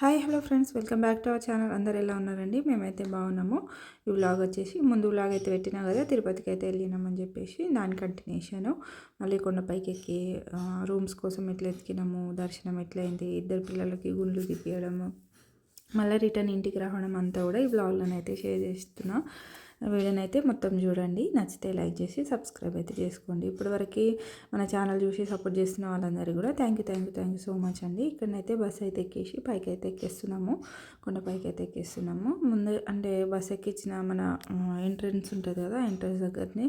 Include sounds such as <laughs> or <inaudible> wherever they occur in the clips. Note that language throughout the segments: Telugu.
Hi hello friends. Welcome back to our channel. అందరు ఎలా ఉన్నారండి? మేమైతే బాగున్నాము. ఈ వ్లాగ్ వచ్చేసి ముందు వ్లాగ్ అయితే పెట్టినా కదా తిరుపతికి అయితే వెళ్ళినామని చెప్పేసి దాని కంటిన్యూషన్ మళ్ళీ కొండపైకి ఎక్కి రూమ్స్ కోసం ఎట్లా ఎత్తికినాము దర్శనం ఎట్లయింది ఇద్దరు పిల్లలకి గుండ్లు తిప్పియడము మళ్ళీ రిటర్న్ ఇంటికి రావడం అంతా కూడా ఈ వ్లాగ్లను అయితే షేర్ చేస్తున్నా. వీడియోని అయితే మొత్తం చూడండి. నచ్చితే లైక్ చేసి సబ్స్క్రైబ్ అయితే చేసుకోండి. ఇప్పటివరకు మన ఛానల్ చూసి సపోర్ట్ చేస్తున్న వాళ్ళందరూ కూడా thank you thank you thank you so much అండి. ఇక్కడనైతే బస్ అయితే ఎక్కేసి పైకి అయితే ఎక్కేస్తున్నాము. కొండ పైకి అయితే ఎక్కేస్తున్నాము. ముందు అంటే బస్ ఎక్కించిన మన ఎంట్రన్స్ ఉంటుంది కదా ఎంట్రన్స్ దగ్గరనే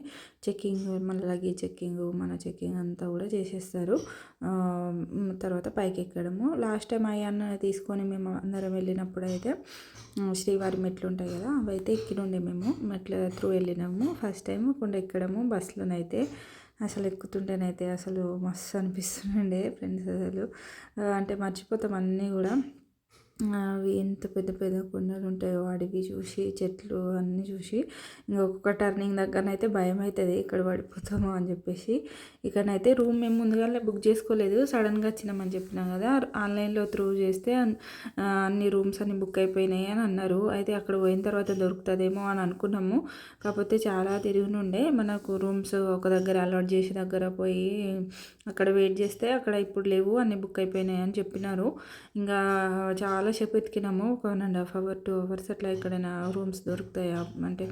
చెక్కింగ్ మన లగేజ్ చెక్కింగ్ మన చెక్కింగ్ అంతా కూడా చేసేస్తారు. తర్వాత పైకి ఎక్కడము లాస్ట్ టైం అయ్యాన్న తీసుకొని మేము అందరం వెళ్ళినప్పుడు అయితే శ్రీవారి మెట్లు ఉంటాయి కదా అవి అయితే ఎక్కినుండే మేము అట్లా త్రూ వెళ్ళినాము. ఫస్ట్ టైం కొండ ఎక్కడము. బస్సులోనైతే అసలు ఎక్కుతుంటేనైతే అసలు మస్తు అనిపిస్తుండే ఫ్రెండ్స్ అసలు. అంటే మర్చిపోతాం అన్నీ కూడా. అవి ఎంత పెద్ద పెద్ద కొండలు ఉంటాయో అడవి చూసి చెట్లు అన్నీ చూసి ఇంకొక టర్నింగ్ దగ్గరనైతే భయం అవుతుంది. ఇక్కడ పడిపోతామో అని చెప్పేసి. ఇక్కడనైతే రూమ్ మేము ముందుగానే బుక్ చేసుకోలేదు. సడన్గా వచ్చినామని చెప్పినాం కదా. ఆన్లైన్లో త్రూ చేస్తే అన్ని రూమ్స్ అన్ని బుక్ అయిపోయినాయి అని అన్నారు. అయితే అక్కడ పోయిన తర్వాత దొరుకుతుందేమో అని అనుకున్నాము. కాకపోతే చాలా తిరిగినుండే మనకు రూమ్స్ ఒక దగ్గర అలవాట్ చేసి దగ్గర పోయి అక్కడ వెయిట్ చేస్తే అక్కడ ఇప్పుడు లేవు అన్ని బుక్ అయిపోయినాయి అని చెప్పినారు. ఇంకా చాలా చాలాసేపు ఎతికినాము ఒక one and half hour two hours అట్లా ఎక్కడైనా రూమ్స్ దొరుకుతాయా? అంటే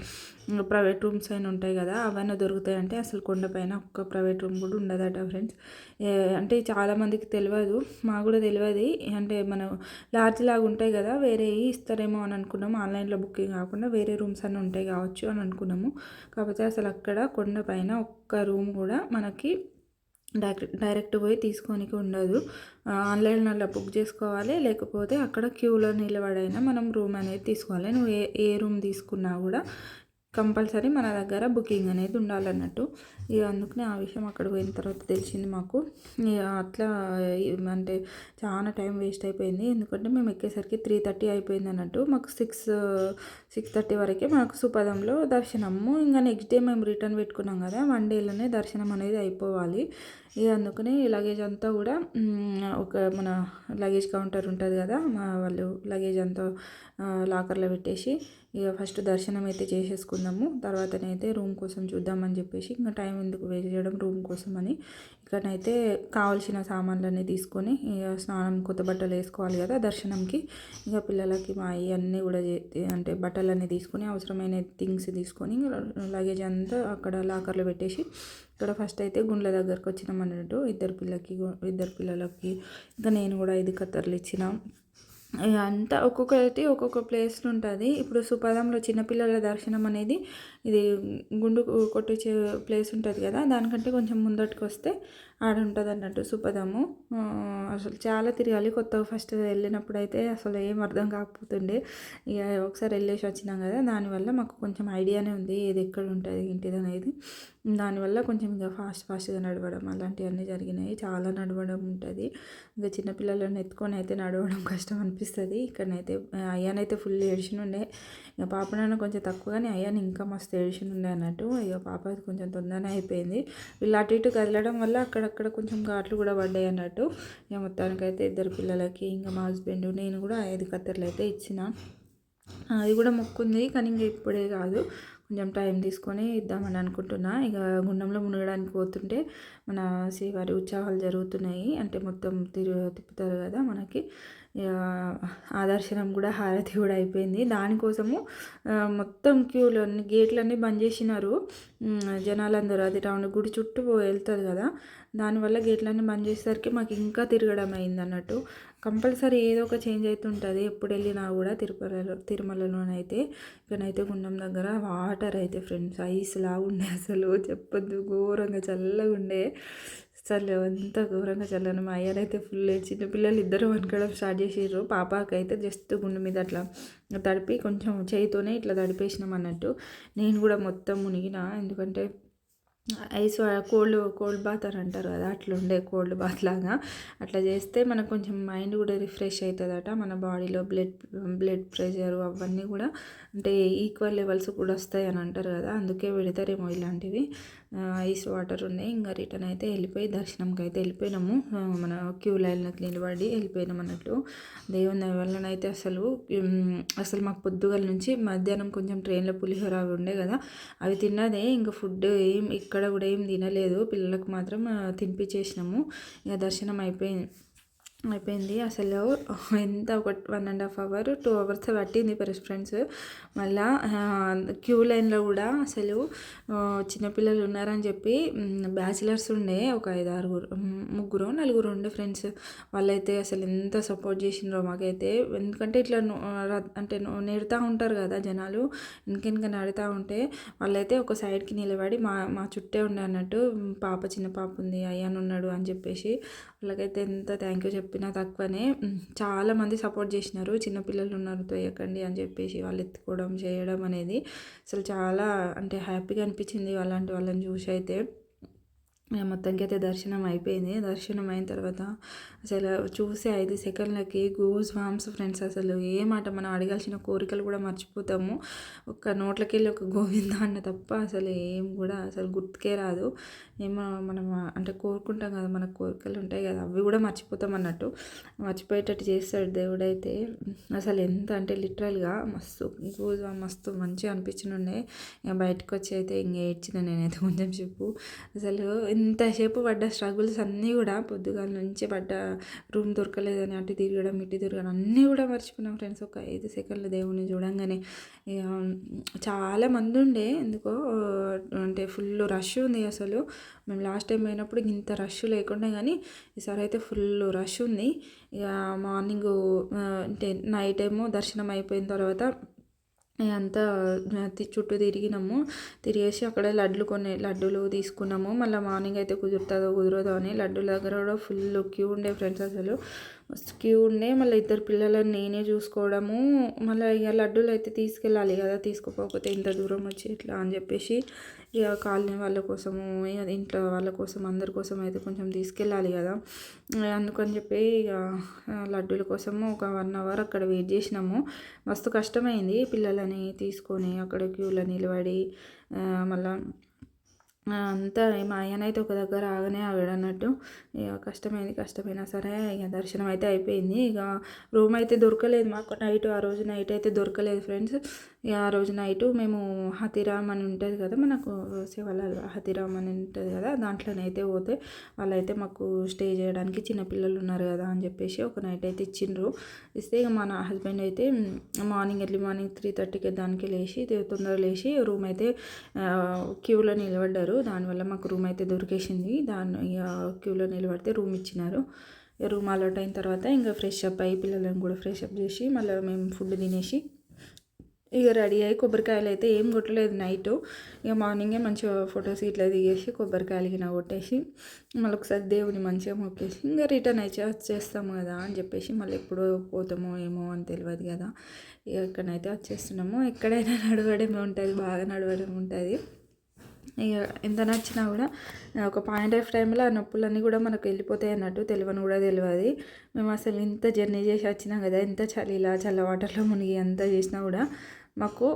ప్రైవేట్ రూమ్స్ అయినా ఉంటాయి కదా అవన్నీ దొరుకుతాయి అంటే అసలు కొండపైన ఒక్క ప్రైవేట్ రూమ్ కూడా ఉండదట ఫ్రెండ్స్. అంటే చాలామందికి తెలియదు మాకు కూడా తెలియదు అంటే మనం లార్జ్ లాగా ఉంటాయి కదా వేరే ఇస్తారేమో అని అనుకున్నాము. ఆన్లైన్లో బుకింగ్ కాకుండా వేరే రూమ్స్ అన్నీ ఉంటాయి కావచ్చు అని అనుకున్నాము. కాకపోతే అసలు అక్కడ కొండపైన ఒక్క రూమ్ కూడా మనకి డైరెక్ట్ డైరెక్ట్ పోయి తీసుకోనికి ఉండదు. ఆన్లైన్లో బుక్ చేసుకోవాలి. లేకపోతే అక్కడ క్యూలో నిలబడైనా మనం రూమ్ అనేది తీసుకోవాలి. నువ్వు ఏ ఏ రూమ్ తీసుకున్నా కూడా కంపల్సరీ మన దగ్గర బుకింగ్ అనేది ఉండాలన్నట్టు. ఇక అందుకనే ఆ విషయం అక్కడ పోయిన తర్వాత తెలిసింది మాకు. ఇక అట్లా అంటే చాలా టైం వేస్ట్ అయిపోయింది. ఎందుకంటే మేము ఎక్కేసరికి త్రీ థర్టీ అయిపోయింది అన్నట్టు. మాకు సిక్స్ సిక్స్ థర్టీ వరకే మాకు సుపదంలో దర్శనము. ఇంకా నెక్స్ట్ డే మేము రిటర్న్ పెట్టుకున్నాం కదా వన్ డేలోనే దర్శనం అనేది అయిపోవాలి. ఇక అందుకని లగేజ్ అంతా కూడా ఒక మన లగేజ్ కౌంటర్ ఉంటుంది కదా మా వాళ్ళు లగేజ్ అంతా లాకర్లో పెట్టేసి ఇక ఫస్ట్ దర్శనం అయితే చేసేసుకుందాము. తర్వాతనైతే రూమ్ కోసం చూద్దామని చెప్పేసి ఇంకా టైం ఎందుకు వేస్ట్ చేయడం రూమ్ కోసం అని ఇక్కడనైతే కావాల్సిన సామాన్లన్నీ తీసుకొని ఇక స్నానం కొత్త బట్టలు వేసుకోవాలి కదా దర్శనంకి. ఇక పిల్లలకి మా అన్నీ కూడా అంటే బట్టలన్నీ తీసుకొని అవసరమైన థింగ్స్ తీసుకొని లగేజ్ అంతా అక్కడ లాకర్లో పెట్టేసి ఇక్కడ ఫస్ట్ అయితే గుండ్ల దగ్గరకు వచ్చినాం అన్నట్టు. ఇద్దరు పిల్లలకి ఇద్దరు పిల్లలకి. ఇంకా నేను కూడా ఐదు కత్తర్లు ఇచ్చిన. అంతా ఒక్కొక్కటి ఒక్కొక్క ప్లేస్ ఉంటుంది. ఇప్పుడు సుపదంలో చిన్నపిల్లల దర్శనం అనేది ఇది గుండు కొట్టించే ప్లేస్ ఉంటుంది కదా దానికంటే కొంచెం ముందటికి వస్తే ఆడ ఉంటుంది అన్నట్టు సుపదము అసలు చాలా తిరగాలి. కొత్తగా ఫస్ట్ వెళ్ళినప్పుడు అయితే అసలు ఏం అర్థం కాకపోతుండే. ఇక ఒకసారి వెళ్ళేసి వచ్చినాం కదా దానివల్ల మాకు కొంచెం ఐడియానే ఉంది ఏది ఎక్కడ ఉంటుంది ఏంటిది అనేది. దానివల్ల కొంచెం ఇంకా ఫాస్ట్ ఫాస్ట్గా నడవడం అలాంటివన్నీ జరిగినాయి. చాలా నడవడం ఉంటుంది. ఇంకా చిన్నపిల్లలను ఎత్తుకొని అయితే నడవడం <laughs> కష్టం అనిపిస్తుంది. ఇక్కడనైతే అయ్యానైతే ఫుల్ ఏడ్చినుండే. ఇక పాప నాన్న కొంచెం తక్కువగానే అయ్యాను ఇంకా మస్తు ఏడ్చినుండే అన్నట్టు. ఇక పాప కొంచెం తొందరనే అయిపోయింది. వీళ్ళు అటు ఇటు కదలడం వల్ల అక్కడ అక్కడక్కడ కొంచెం ఘాట్లు కూడా పడ్డాయి అన్నట్టు. ఇక మొత్తానికైతే ఇద్దరు పిల్లలకి ఇంకా మా హస్బెండ్ నేను కూడా ఐదు కత్తెరలు అయితే ఇచ్చిన. అది కూడా మొక్కుంది కానీ ఇంకా ఇప్పుడే కాదు. కొంచెం టైం తీసుకొని ఇద్దామని అనుకుంటున్నా. ఇక గుండంలో మునగడానికి పోతుంటే మన శ్రీవారి ఉత్సవాలు జరుగుతున్నాయి. అంటే మొత్తం తిరు తిప్పుతారు కదా మనకి. ఆదర్శనం కూడా హారతి కూడా అయిపోయింది. దానికోసము మొత్తం క్యూలు అన్ని గేట్లన్నీ బంద్ చేసినారు. జనాలందరూ అది రౌండ్ గుడి చుట్టూ వెళ్తుంది కదా. దానివల్ల గేట్లన్నీ బంద్ చేసేసరికి మాకు ఇంకా తిరగడం అయింది అన్నట్టు. కంపల్సరీ ఏదో ఒక చేంజ్ అవుతుంటుంది ఎప్పుడు వెళ్ళినా కూడా తిరుపతిలో తిరుమలలోనైతే ఇక్కడైతే గుండం దగ్గర వాటర్ అయితే ఫ్రెండ్స్ ఐస్ లాగా ఉండే అసలు. చెప్పొద్దు ఘోరంగా చల్లగా ఉండే అసలు ఎంత ఘోరంగా చల్లను. మా అయ్యారైతే ఫుల్ చిన్న పిల్లలు ఇద్దరు వనకడం స్టార్ట్ చేసారు పాపకైతే జస్ట్ గుండె మీద అట్లా తడిపి కొంచెం చేయితోనే ఇట్లా తడిపేసినాం అన్నట్టు. నేను కూడా మొత్తం మునిగిన. ఎందుకంటే ఐస్ కోల్డ్ కోల్డ్ బాత్ అని అంటారు కదా అట్లా ఉండే కోల్డ్ బాత్ లాగా. అట్లా చేస్తే మనకు కొంచెం మైండ్ కూడా రిఫ్రెష్ అవుతుందట మన బాడీలో బ్లడ్ బ్లడ్ ప్రెషర్ అవన్నీ కూడా అంటే ఈక్వల్ లెవెల్స్ కూడా వస్తాయి అని అంటారు కదా అందుకే పెడతారేమో ఇలాంటివి. ఐస్ వాటర్ ఉన్నాయి. ఇంకా రిటర్న్ అయితే వెళ్ళిపోయి దర్శనంకి అయితే వెళ్ళిపోయినాము. మన క్యూ లైన్లోకి నిలబడి వెళ్ళిపోయినాం అన్నట్టు. దేవుని దయ వల్లనైతే అసలు అసలు మాకు పొద్దుగల నుంచి మధ్యాహ్నం కొంచెం ట్రైన్లో పులిహోర అవి ఉండే కదా అవి తిన్నదే. ఇంకా ఫుడ్ ఏం ఇక్కడ కూడా ఏం తినలేదు. పిల్లలకు మాత్రం తినిపించేసినాము. ఇక దర్శనం అయిపోయింది. అయిపోయింది. అసలు ఎంత ఒక one and half hour two hours పట్టింది ఫస్ట్ ఫ్రెండ్స్. మళ్ళా క్యూ లైన్లో కూడా అసలు చిన్నపిల్లలు ఉన్నారని చెప్పి బ్యాచిలర్స్ ఉండే ఒక ఐదు ఆరుగురు ముగ్గురు నలుగురు ఉండే ఫ్రెండ్స్. వాళ్ళైతే అసలు ఎంత సపోర్ట్ చేసిండ్రో మాకైతే. ఎందుకంటే ఇట్లా అంటే నేడుతూ ఉంటారు కదా జనాలు ఇంకెనక నడుతూ ఉంటే వాళ్ళైతే ఒక సైడ్కి నిలబడి మా మా చుట్టే ఉండే అన్నట్టు పాప చిన్న పాప ఉంది అయ్యాను ఉన్నాడు అని చెప్పేసి వాళ్ళకైతే ఎంత థ్యాంక్ యూ చెప్పినా తక్కువనే. చాలామంది సపోర్ట్ చేసినారు. చిన్నపిల్లలు ఉన్నారు తోయకండి అని చెప్పేసి వాళ్ళు ఎత్తుకోవడం చేయడం అనేది. అసలు చాలా అంటే హ్యాపీగా అనిపించింది అలాంటి వాళ్ళని చూసి అయితే. మొత్తానికి అయితే దర్శనం అయిపోయింది. దర్శనం అయిన తర్వాత అసలు చూసి ఐదు సెకండ్లకి గోస్ వామ్స్ ఫ్రెండ్స్ అసలు ఏమాట మనం అడగాల్సిన కోరికలు కూడా మర్చిపోతాము. ఒక నోట్లకెళ్ళి ఒక గోవింద అన్న తప్ప అసలు ఏం కూడా అసలు గుర్తుకే రాదు. ఏమో మనం అంటే కోరుకుంటాం కదా మన కోరికలు ఉంటాయి కదా అవి కూడా మర్చిపోతాం అన్నట్టు. మర్చిపోయేటట్టు చేస్తాడు దేవుడైతే. అసలు ఎంత అంటే లిటరల్గా మస్తు గూస్ మస్తు మంచిగా అనిపించినుండే. ఇక బయటకు వచ్చి అయితే ఇంక ఏడ్చిన నేనైతే కొంచెం చెప్పు. అసలు ఇంతసేపు పడ్డ స్ట్రగుల్స్ అన్నీ కూడా పొద్దుగాల నుంచి పడ్డ రూమ్ దొరకలేదని అటు తిరగడం ఇటు తిరగడం అన్నీ కూడా మర్చిపోయినాం ఫ్రెండ్స్ ఒక ఐదు సెకండ్లు దేవుని చూడంగానే ఇక చాలా మంది ఉండే. ఎందుకో అంటే ఫుల్ రష్ ఉంది అసలు. మేము లాస్ట్ టైం పోయినప్పుడు ఇంత రష్ లేకుండా కానీ ఈసారి అయితే ఫుల్ రష్ ఉంది. ఇక మార్నింగ్ అంటే నైట్ ఏమో దర్శనం అయిపోయిన తర్వాత అంతా చుట్టూ తిరిగినాము. తిరిగేసి అక్కడ లడ్లు కొన్ని లడ్డూలు తీసుకున్నాము. మళ్ళీ మార్నింగ్ అయితే కుదురుతుందో కుదరదో అని లడ్డూల దగ్గర కూడా ఫుల్ క్యూ ఉండే ఫ్రెండ్స్ అసలు. మస్తు క్యూ ఉండే మళ్ళీ ఇద్దరు పిల్లలను నేనే చూసుకోవడము. మళ్ళీ ఇక లడ్డూలు అయితే తీసుకెళ్ళాలి కదా తీసుకోకపోతే ఇంత దూరం వచ్చి ఇట్లా అని చెప్పేసి ఇక కాలనీ వాళ్ళ కోసము ఇంట్లో వాళ్ళ కోసం అందరి కోసం అయితే కొంచెం తీసుకెళ్ళాలి కదా. అందుకని చెప్పి ఇక లడ్డూల కోసము ఒక వన్ అవర్ అక్కడ వెయిట్ చేసినాము. మస్తు కష్టమైంది పిల్లలని తీసుకొని అక్కడ క్యూలో నిలబడి మళ్ళీ అంతా మా ఆయన అయితే ఒక దగ్గర ఆగనే ఆగాడు అన్నట్టు. ఇక కష్టమైంది కష్టమైనా సరే ఇక దర్శనం అయితే అయిపోయింది. ఇక రూమ్ అయితే దొరకలేదు మాకు. నైట్ ఆ రోజు నైట్ అయితే దొరకలేదు ఫ్రెండ్స్ ఇక ఆ రోజు నైట్ మేము హతిరామ్ అని ఉంటుంది కదా మనకు శివాలయాలు హతిరామ్ అని ఉంటుంది కదా దాంట్లోనైతే పోతే వాళ్ళైతే మాకు స్టే చేయడానికి చిన్నపిల్లలు ఉన్నారు కదా అని చెప్పేసి ఒక నైట్ అయితే ఇచ్చిండ్రు. ఇస్తే ఇక మా హస్బెండ్ అయితే మార్నింగ్ ఎర్లీ మార్నింగ్ త్రీ థర్టీకి దానికి లేచి తొందరగా లేచి రూమ్ అయితే క్యూలో నిలబడ్డారు. దానివల్ల మాకు రూమ్ అయితే దొరికేసింది. దాని ఇక క్యూలో పడితే రూమ్ ఇచ్చినారు. ఇక రూమ్ అలౌట్ అయిన తర్వాత ఇంకా ఫ్రెష్ అప్ అయ్యి పిల్లలను కూడా ఫ్రెష్ అప్ చేసి మళ్ళీ మేము ఫుడ్ తినేసి ఇక రెడీ అయ్యి కొబ్బరికాయలు అయితే ఏం కొట్టలేదు నైట్ ఇక మార్నింగే మంచిగా ఫొటోస్ ఇట్లా దిగేసి కొబ్బరికాయలు గిన కొట్టేసి మళ్ళీ ఒకసారి దేవుని మంచిగా మొక్కేసి ఇంకా రిటర్న్ అయితే వచ్చేస్తాము కదా అని చెప్పేసి మళ్ళీ ఎప్పుడు పోతామో ఏమో అని తెలియదు కదా. ఇక ఎక్కడైతే వచ్చేస్తున్నాము ఎక్కడైనా నడవడమే ఉంటుంది బాగా నడవడం ఉంటుంది. ఎంత నచ్చినా కూడా ఒక పాయింట్ ఆఫ్ టైంలో ఆ నొప్పులన్నీ కూడా మనకు వెళ్ళిపోతాయి అన్నట్టు తెలియని కూడా తెలియదు. మేము అసలు ఇంత జర్నీ చేసి వచ్చినాం కదా ఎంత చలి ఇలా చల్ల వాటర్లో మునిగి అంత చేసినా కూడా మాకు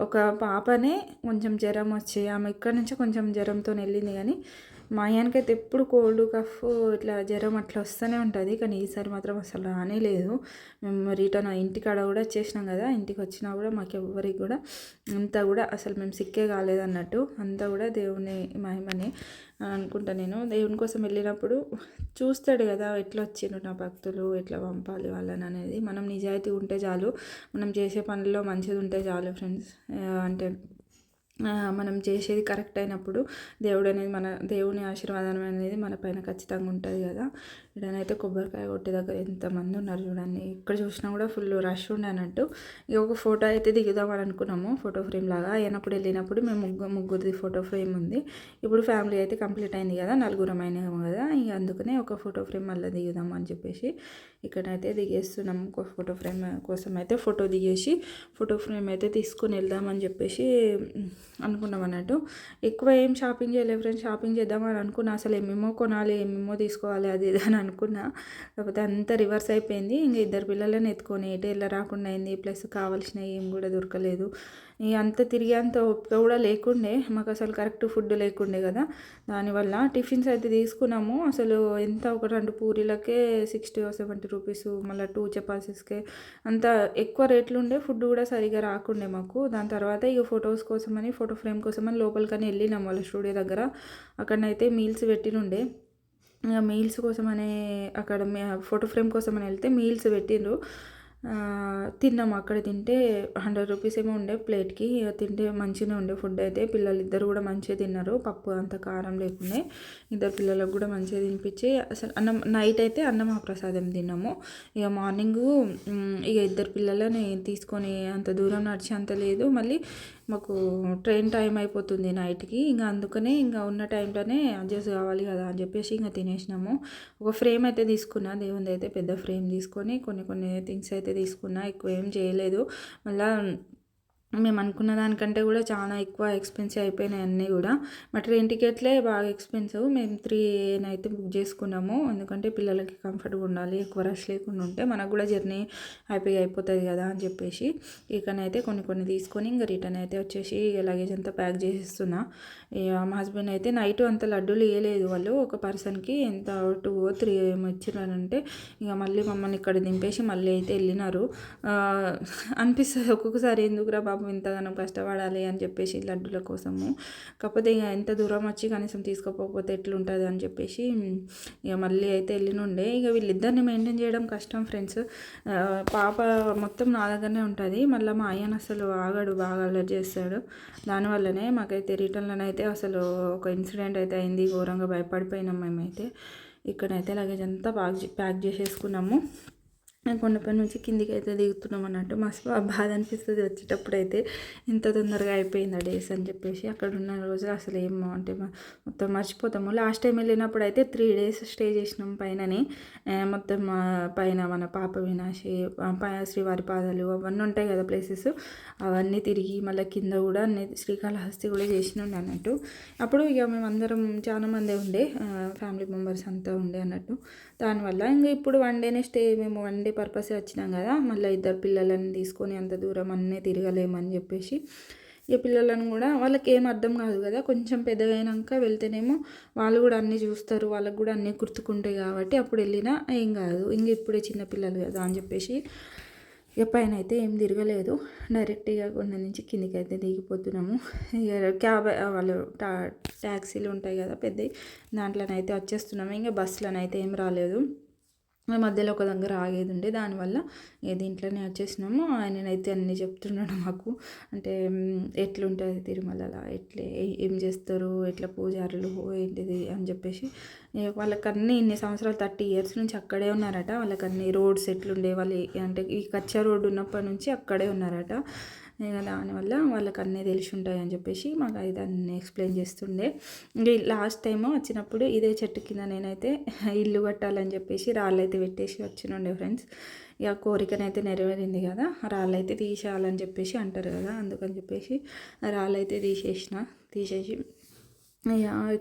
ఒక పాపనే కొంచెం జ్వరం వచ్చి ఆమె ఇక్కడ నుంచి కొంచెం జ్వరంతో వెళ్ళింది కానీ మా ఎప్పుడు కోల్డ్ కఫ్ ఇట్లా జ్వరం అట్లా వస్తూనే ఉంటుంది. కానీ ఈసారి మాత్రం అసలు రానే లేదు. మేము రిటర్న్ ఇంటికాడ కూడా చేసినాం కదా. ఇంటికి వచ్చినా కూడా మాకు ఎవ్వరికి కూడా అంతా కూడా అసలు మేము సిక్కే కాలేదన్నట్టు అంతా కూడా దేవుని మహిమని అనుకుంటా నేను. దేవుని కోసం వెళ్ళినప్పుడు చూస్తాడు కదా ఎట్లా వచ్చిండ్రు నా భక్తులు ఎట్లా పంపాలి వాళ్ళని అనేది. మనం నిజాయితీ ఉంటే చాలు. మనం చేసే పనుల్లో మంచిది ఉంటే చాలు ఫ్రెండ్స్ అంటే మనం చేసేది కరెక్ట్ అయినప్పుడు దేవుడు అనేది మన దేవుని ఆశీర్వాదం అనేది మన పైన ఖచ్చితంగా ఉంటుంది కదా. ఇక్కడనైతే కొబ్బరికాయ కొట్టే దగ్గర ఎంతమంది ఉన్నారు చూడండి. ఇక్కడ చూసినా కూడా ఫుల్ రష్ ఉండనట్టు అన్నట్టు. ఇక ఒక ఫోటో అయితే దిగుదామని అనుకున్నాము ఫోటో ఫ్రేమ్ లాగా. అయినప్పుడు వెళ్ళినప్పుడు మేము ముగ్గురు ముగ్గురిది ఫోటో ఫ్రేమ్ ఉంది. ఇప్పుడు ఫ్యామిలీ అయితే కంప్లీట్ అయింది కదా నలుగురం అయినాము కదా. ఇక అందుకనే ఒక ఫోటో ఫ్రేమ్ మళ్ళీ దిగుదాం అని చెప్పేసి ఇక్కడైతే దిగేస్తున్నాము. ఒక ఫోటో ఫ్రేమ్ కోసం అయితే ఫోటో దిగేసి ఫోటో ఫ్రేమ్ అయితే తీసుకొని వెళ్దామని చెప్పేసి అనుకున్నాం అన్నట్టు. ఎక్కువ ఏం షాపింగ్ చేయలేదు ఫ్రెండ్స్. షాపింగ్ చేద్దామని అనుకున్నా. అసలు ఏమేమో కొనాలి ఏమేమో తీసుకోవాలి అది ఇది అని అనుకున్నా. కాకపోతే అంతా రివర్స్ అయిపోయింది. ఇంకా ఇద్దరు పిల్లలని ఎత్తుకొని ఎటు వెళ్ళ రాకుండా అయింది. ప్లస్ కావాల్సిన ఏం కూడా దొరకలేదు. ఇక అంత తిరిగే అంత ఓపిక కూడా లేకుండే. మాకు అసలు కరెక్ట్ ఫుడ్ లేకుండే కదా. దానివల్ల టిఫిన్స్ అయితే తీసుకున్నాము. అసలు ఎంత ఒక రెండు పూరీలకే సిక్స్టీ సెవెంటీ రూపీస్ మళ్ళీ టూ చపాసీస్కే అంత ఎక్కువ రేట్లు ఉండే ఫుడ్ కూడా సరిగా రాకుండే మాకు. దాని తర్వాత ఇక ఫొటోస్ కోసమని ఫోటో ఫ్రేమ్ కోసమని లోపలికని వెళ్ళినాం వాళ్ళ స్టూడియో దగ్గర. అక్కడనైతే మీల్స్ పెట్టినుండే. మీల్స్ మీల్స్ కోసమనే అక్కడ ఫోటో ఫ్రేమ్ కోసమని వెళ్తే మీల్స్ పెట్టిండ్రు. తిన్నాము. అక్కడ తింటే హండ్రెడ్ రూపీస్ ఏమో ఉండే ప్లేట్కి. తింటే మంచిగానే ఉండే ఫుడ్ అయితే. పిల్లలు ఇద్దరు కూడా మంచిగా తిన్నారు. పప్పు అంత కారం లేకుండా. ఇద్దరు పిల్లలకు కూడా మంచిగా తినిపించి అసలు అన్నం నైట్ అయితే అన్నం ప్రసాదం తిన్నాము. ఇక మార్నింగ్ ఇక ఇద్దరు పిల్లలని తీసుకొని అంత దూరం నడిచి అంత లేదు. మళ్ళీ మాకు ట్రైన్ టైం అయిపోతుంది నైట్కి. ఇంకా అందుకనే ఇంకా ఉన్న టైంలోనే అడ్జస్ట్ కావాలి కదా అని చెప్పేసి ఇంకా తినేసినాము. ఒక ఫ్రేమ్ అయితే తీసుకున్నా. దేవుంది అయితే పెద్ద ఫ్రేమ్ తీసుకొని కొన్ని కొన్ని థింగ్స్ అయితే తీసుకున్నా ఎక్కువ ఏం చేయలేదు. మళ్ళీ మేము అనుకున్న దానికంటే కూడా చాలా ఎక్కువ ఎక్స్పెన్సివ్ అయిపోయినాయి అన్నీ కూడా. మా ట్రైన్ టికెట్లే బాగా ఎక్స్పెన్సివ్ మేము త్రీ అయితే బుక్ చేసుకున్నాము. ఎందుకంటే పిల్లలకి కంఫర్ట్గా ఉండాలి ఎక్కువ రష్ లేకుండా ఉంటే మనకు కూడా జర్నీ అయిపోయి అయిపోతుంది కదా అని చెప్పేసి. ఇకనైతే కొన్ని కొన్ని తీసుకొని ఇంకా రిటర్న్ అయితే వచ్చేసి లగేజ్ అంతా ప్యాక్ చేసేస్తున్నా. మా హస్బెండ్ అయితే నైట్ అంత లడ్డూలు ఇవ్వలేదు వాళ్ళు. ఒక పర్సన్కి ఎంత టూ త్రీ ఏమో ఇచ్చినారంటే ఇక మళ్ళీ మమ్మల్ని ఇక్కడ దింపేసి మళ్ళీ అయితే వెళ్ళినారు. అనిపిస్తుంది ఒక్కొక్కసారి ఎందుకురా బాబు ఇంతగానో కష్టపడాలి అని చెప్పేసి లడ్డుల కోసము. కాకపోతే ఇక ఎంత దూరం వచ్చి కనీసం తీసుకోకపోతే ఎట్లుంటుంది అని చెప్పేసి ఇక మళ్ళీ అయితే వెళ్ళినుండే ఇక వీళ్ళిద్దరిని మెయింటైన్ చేయడం కష్టం ఫ్రెండ్స్. పాప మొత్తం నా దగ్గరనే ఉంటుంది. మళ్ళీ మా అయ్యన అసలు ఆగాడు బాగా అలర్ట్ చేస్తాడు. దానివల్లనే మాకైతే రిటర్న్లోనైతే అయితే అసలు ఒక ఇన్సిడెంట్ అయితే అయింది. ఘోరంగా భయపడిపోయినాం మేమైతే. ఇక్కడైతే లగేజ్ అంతా ప్యాక్ ప్యాక్ చేసేసుకున్నాము. కొండపై నుంచి కిందికి అయితే దిగుతున్నాం అన్నట్టు. మస్తు బాధ అనిపిస్తుంది వచ్చేటప్పుడు అయితే ఇంత తొందరగా అయిపోయింది డేస్ అని చెప్పేసి అక్కడ ఉన్న రోజులు అసలు ఏమో అంటే మొత్తం మర్చిపోతాము. లాస్ట్ టైం వెళ్ళినప్పుడు అయితే త్రీ డేస్ స్టే చేసినాం పైనని. మొత్తం పైన మన పాప వినాశి శ్రీవారి పాదాలు అవన్నీ ఉంటాయి కదా ప్లేసెస్ అవన్నీ తిరిగి మళ్ళీ కింద కూడా అన్ని శ్రీకాళహస్తి కూడా చేసినాం అన్నట్టు. అప్పుడు ఇక మేము అందరం చాలా మందే ఉండే ఫ్యామిలీ మెంబర్స్ అంతా ఉండే అన్నట్టు. దానివల్ల ఇంకా ఇప్పుడు వన్ డేనే స్టే మేము వన్ డే పర్పస్ వచ్చినాం కదా మళ్ళీ ఇద్దరు పిల్లలని తీసుకొని అంత దూరం అన్నీ తిరగలేమని చెప్పేసి ఇక పిల్లలను కూడా వాళ్ళకి ఏం అర్థం కాదు కదా కొంచెం పెద్దగైనాక వెళ్తేనేమో వాళ్ళు కూడా అన్నీ చూస్తారు వాళ్ళకి కూడా అన్నీ గుర్తుకుంటాయి కాబట్టి అప్పుడు వెళ్ళినా ఏం కాదు. ఇంక ఇప్పుడే చిన్న పిల్లలు కదా అని చెప్పేసి ఇక పైన అయితే ఏం తిరగలేదు. డైరెక్ట్గా కొండ నుంచి కిందికి అయితే దిగిపోతున్నాము. ఇక క్యాబ్ వాళ్ళు ట్యాక్సీలు ఉంటాయి కదా పెద్దవి దాంట్లోనైతే వచ్చేస్తున్నాము. ఇంకా బస్సులోనైతే ఏం రాలేదు. మధ్యలో ఒక దగ్గర ఆగేది ఉండే. దానివల్ల దీంట్లోనే వచ్చేసినాము. ఆయననైతే అన్నీ చెప్తున్నాడు మాకు. అంటే ఎట్లుంటుంది తిరుమలలో ఎట్లే? ఏం చేస్తారు? ఎట్లా పూజారులు? ఏంటిది? అని చెప్పేసి. వాళ్ళకన్నీ ఇన్ని సంవత్సరాలు థర్టీ ఇయర్స్ నుంచి అక్కడే ఉన్నారట. వాళ్ళకన్నీ రోడ్స్ ఎట్లుండే? వాళ్ళు అంటే ఈ కచ్చా రోడ్డు ఉన్నప్పటి నుంచి అక్కడే ఉన్నారట. ఇక దానివల్ల వాళ్ళకి అన్నీ తెలిసి ఉంటాయి అని చెప్పేసి మాకు అయితే అన్నీ ఎక్స్ప్లెయిన్ చేస్తుండే. ఇంకా లాస్ట్ టైం వచ్చినప్పుడు ఇదే చెట్టు కింద నేనైతే <laughs> ఇల్లు కట్టాలని చెప్పేసి రాళ్ళు అయితే పెట్టేసి వచ్చినుండే ఫ్రెండ్స్ ఇక కోరికనైతే నెరవేరింది కదా రాళ్ళు అయితే తీసేయాలని చెప్పేసి అంటారు కదా అందుకని చెప్పేసి రాళ్ళు అయితే తీసేసిన తీసేసి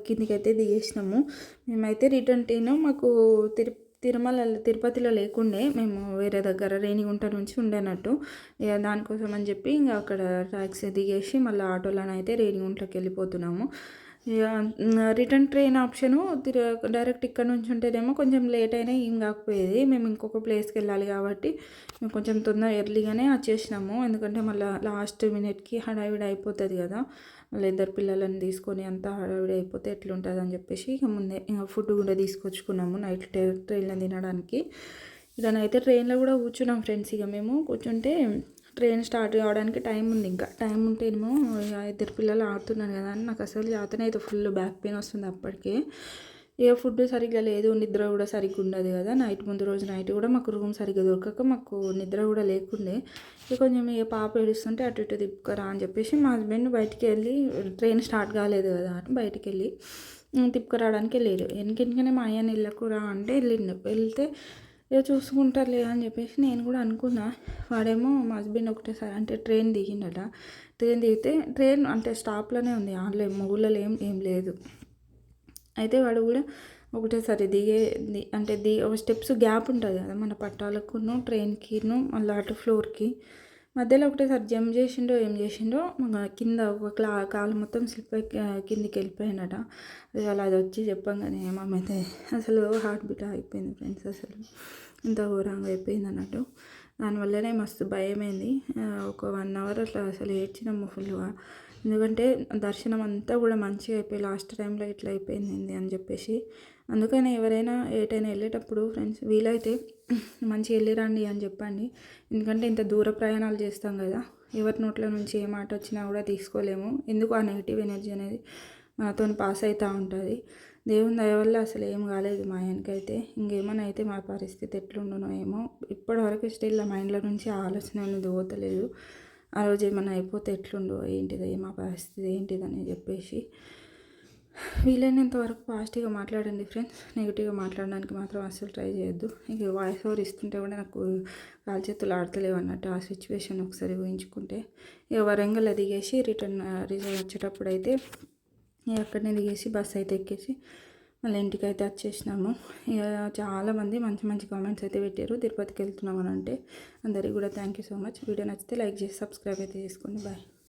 కిందికి అయితే దిగేసినాము మేమైతే రిటర్న్ టైన్ మాకు తిరుపతి తిరుమల తిరుపతిలో లేకుండే మేము వేరే దగ్గర రేణిగుంట నుంచి ఉండేనట్టు. ఇక దానికోసం అని చెప్పి ఇంకా అక్కడ ట్యాక్సీ దిగేసి మళ్ళీ ఆటోలోనైతే రేణిగుంటకి వెళ్ళిపోతున్నాము. ఇక రిటర్న్ ట్రైన్ ఆప్షను డైరెక్ట్ ఇక్కడ నుంచి ఉంటేనేమో కొంచెం లేట్ అయినా ఏం కాకపోయేది. మేము ఇంకొక ప్లేస్కి వెళ్ళాలి కాబట్టి మేము కొంచెం తొందర ఎర్లీగానే వచ్చేసినాము. ఎందుకంటే మళ్ళీ లాస్ట్ మినిట్కి హడావిడి అయిపోతుంది కదా. మళ్ళీ ఇద్దరు పిల్లలను తీసుకొని అంతా హడావిడి అయిపోతే ఎట్లుంటుంది అని చెప్పేసి ఇక ముందే ఇంకా ఫుడ్ కూడా తీసుకొచ్చుకున్నాము. నైట్ ట్రైన్లో తినడానికి. ఇలానైతే ట్రైన్లో కూడా కూర్చున్నాం ఫ్రెండ్స్. ఇక మేము కూర్చుంటే ట్రైన్ స్టార్ట్ కావడానికి టైం ఉంది ఇంకా. టైం ఉంటేనేమో ఇద్దరు పిల్లలు ఆడుతున్నారు కదా అని నాకు అసలు జాతనైతే ఫుల్ బ్యాక్ పెయిన్ వస్తుంది అప్పటికే. ఇక ఫుడ్ సరిగ్గా లేదు నిద్ర కూడా సరిగ్గా ఉండదు కదా. నైట్ ముందు రోజు నైట్ కూడా మాకు రూమ్ సరిగ్గా దొరకక మాకు నిద్ర కూడా లేకుండే. ఇక కొంచెం ఇక పాప ఏడుస్తుంటే అటు ఇటు తిప్పుకరా అని చెప్పేసి మా హస్బెండ్ బయటికి వెళ్ళి ట్రైన్ స్టార్ట్ కాలేదు కదా అని బయటికి వెళ్ళి తిప్పుకురావడానికి వెళ్ళారు వెనకెనకనే మా అయ్యని వెళ్ళకురా అంటే వెళ్ళిండు. వెళ్తే ఇక చూసుకుంటారులే అని చెప్పేసి నేను కూడా అనుకున్నా. వాడేమో మా హస్బెండ్ ఒకటేసారి అంటే ట్రైన్ దిగిండట. ట్రైన్ దిగితే ట్రైన్ అంటే స్టాప్లోనే ఉంది. ఆన్లైన్ ఊళ్ళలో ఏం ఏం లేదు. అయితే వాడు కూడా ఒకటేసారి దిగే అంటే ది ఒక స్టెప్స్ గ్యాప్ ఉంటుంది కదా మన పట్టాలకును ట్రైన్కిను మళ్ళీ అటు ఫ్లోర్కి. మధ్యలో ఒకటేసారి జంప్ చేసిండో ఏం చేసిండో మన కింద ఒక క్లా కాలు మొత్తం స్లిప్ అయి కిందికి వెళ్ళిపోయినట అలా అది వచ్చి చెప్పంగానే మమ్మీ అసలు హార్ట్ బీట్ అయిపోయింది ఫ్రెండ్స్ అసలు. ఇంత ఘోరంగా అయిపోయింది అన్నట్టు దానివల్లనే మస్తు భయమైంది. ఒక వన్ అవర్ అట్లా అసలు ఏడ్చినాము ఫుల్గా ఎందుకంటే దర్శనం అంతా కూడా మంచిగా అయిపోయి లాస్ట్ టైంలో ఇట్లా అయిపోయింది అని చెప్పేసి. అందుకని ఎవరైనా ఏటైనా వెళ్ళేటప్పుడు ఫ్రెండ్స్ వీలైతే మంచిగా వెళ్ళిరండి అని చెప్పండి. ఎందుకంటే ఇంత దూర ప్రయాణాలు చేస్తాం కదా. ఎవరి నోట్ల నుంచి ఏ మాట వచ్చినా కూడా తీసుకోలేము. ఎందుకు ఆ నెగిటివ్ ఎనర్జీ అనేది మనతో పాస్ అవుతూ ఉంటుంది. దేవుని దయ వల్ల అసలు ఏం కాలేదు మా ఆయనకైతే. ఇంకేమైనా అయితే మా పరిస్థితి ఎట్లుండునో ఏమో. ఇప్పటివరకు స్టిల్ ఆ మైండ్లో నుంచి ఆలోచన అనేది పోతలేదు. ఆ రోజు ఏమైనా అయిపోతే ఎట్లుండో ఏంటిది మా పరిస్థితి ఏంటిదని చెప్పేసి. వీలైనంత వరకు పాజిటివ్గా మాట్లాడండి ఫ్రెండ్స్. నెగిటివ్గా మాట్లాడడానికి మాత్రం అస్సలు ట్రై చేయొద్దు. ఇక వాయిస్ ఓవర్ ఇస్తుంటే కూడా నాకు కాలు చేతులు ఆడతలేవు అన్నట్టు ఆ సిచ్యువేషన్ ఒకసారి ఊహించుకుంటే. ఇక వరంగల్ దిగేసి రిటర్న్ రిజర్వ్ వచ్చేటప్పుడు అయితే అక్కడనే దిగేసి బస్ అయితే ఎక్కేసి మళ్ళీ ఇంటికి అయితే వచ్చేసినాము. ఇక చాలామంది మంచి మంచి కామెంట్స్ అయితే పెట్టారు. తిరుపతికి వెళ్తున్నాం అని అంటే అందరికీ కూడా thank you so much video నచ్చితే లైక్ చేసి సబ్స్క్రైబ్ అయితే చేసుకోండి. బాయ్